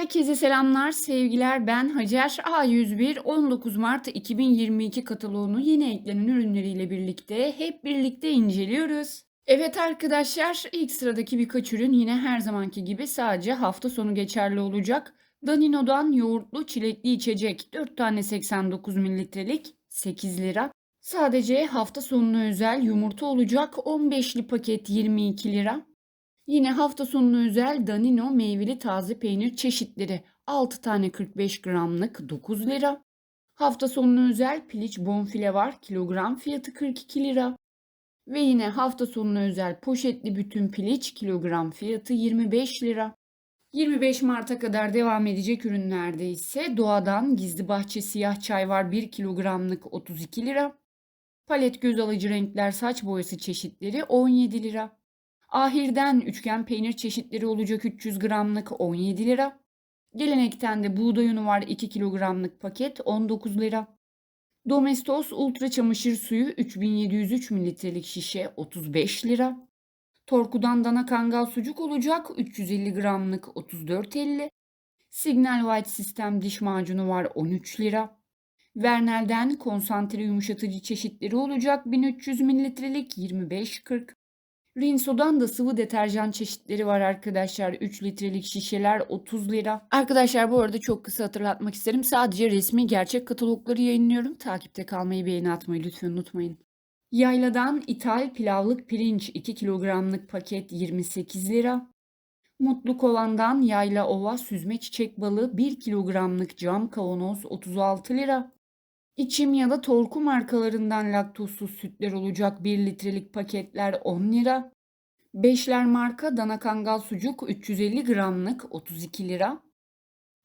Herkese selamlar, sevgiler. Ben Hacer. A101 19 Mart 2022 kataloğunu yeni eklenen ürünleriyle birlikte hep birlikte inceliyoruz. Evet arkadaşlar, ilk sıradaki birkaç ürün yine her zamanki gibi sadece hafta sonu geçerli olacak. Danino'dan yoğurtlu çilekli içecek 4 tane 89 mililitrelik 8 lira. Sadece hafta sonuna özel yumurta olacak 15'li paket 22 lira. Yine hafta sonuna özel Danino meyveli taze peynir çeşitleri 6 tane 45 gramlık 9 lira. Hafta sonuna özel piliç bonfile var kilogram fiyatı 42 lira. Ve yine hafta sonuna özel poşetli bütün piliç kilogram fiyatı 25 lira. 25 Mart'a kadar devam edecek ürünlerde ise doğadan gizli bahçe siyah çay var 1 kilogramlık 32 lira. Palet göz alıcı renkler saç boyası çeşitleri 17 lira. Ahir'den üçgen peynir çeşitleri olacak 300 gramlık 17 lira. Gelenekten de buğday unu var 2 kilogramlık paket 19 lira. Domestos ultra çamaşır suyu 3703 mililitrelik şişe 35 lira. Torkudan dana kangal sucuk olacak 350 gramlık 34.50. Signal White sistem diş macunu var 13 lira. Vernel'den konsantre yumuşatıcı çeşitleri olacak 1300 mililitrelik 25.40. Rinso'dan da sıvı deterjan çeşitleri var arkadaşlar. 3 litrelik şişeler 30 lira. Arkadaşlar bu arada çok kısa hatırlatmak isterim. Sadece resmi gerçek katalogları yayınlıyorum. Takipte kalmayı, beğeni atmayı lütfen unutmayın. Yayla'dan ithal pilavlık pirinç 2 kilogramlık paket 28 lira. Mutlu Kovan'dan Yayla Ova süzme çiçek balığı 1 kilogramlık cam kavanoz 36 lira. İçim ya da Torku markalarından laktozsuz sütler olacak 1 litrelik paketler 10 lira. Beşler marka dana kangal sucuk 350 gramlık 32 lira.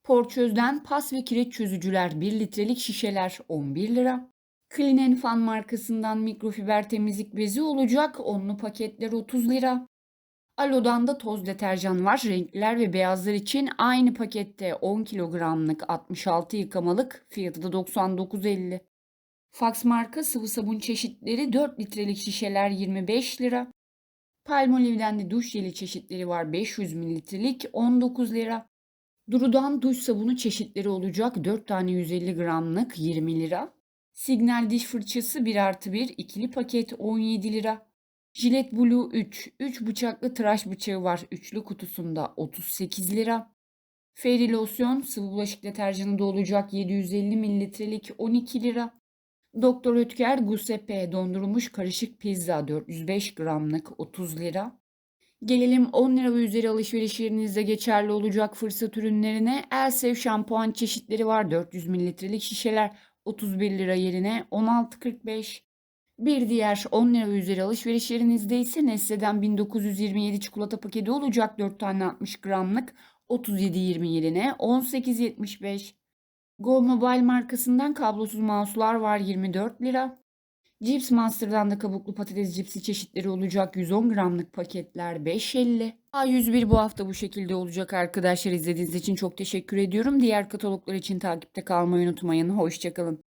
Porçöz'den pas ve kireç çözücüler 1 litrelik şişeler 11 lira. Clean Fan markasından mikrofiber temizlik bezi olacak onlu paketler 30 lira. Alo'dan da toz deterjan var. Renkliler ve beyazlar için aynı pakette 10 kilogramlık 66 yıkamalık fiyatı da 99.50. Fax marka sıvı sabun çeşitleri 4 litrelik şişeler 25 lira. Palmolive'den de duş jeli çeşitleri var 500 mililitrelik 19 lira. Duru'dan duş sabunu çeşitleri olacak 4 tane 150 gramlık 20 lira. Signal diş fırçası 1 artı 1 ikili paket 17 lira. Jilet Blue 3. 3 bıçaklı tıraş bıçağı var. Üçlü kutusunda 38 lira. Fairy Lotion sıvı bulaşık deterjanı da olacak 750 mililitrelik 12 lira. Doktor Ötker Giuseppe dondurulmuş karışık pizza 405 gramlık 30 lira. Gelelim 10 lira ve üzeri alışverişlerinizde geçerli olacak fırsat ürünlerine. Elsev şampuan çeşitleri var 400 mililitrelik şişeler 31 lira yerine 16.45. Bir diğer 10 lira üzeri alışverişlerinizde ise Nestle'den 1927 çikolata paketi olacak 4 tane 60 gramlık 37.20 yerine 18.75. Go Mobile markasından kablosuz mouse'lar var 24 lira. Cips Monster'dan da kabuklu patates cipsi çeşitleri olacak 110 gramlık paketler 5.50. A101 bu hafta bu şekilde olacak arkadaşlar. İzlediğiniz için çok teşekkür ediyorum. Diğer kataloglar için takipte kalmayı unutmayın. Hoşçakalın.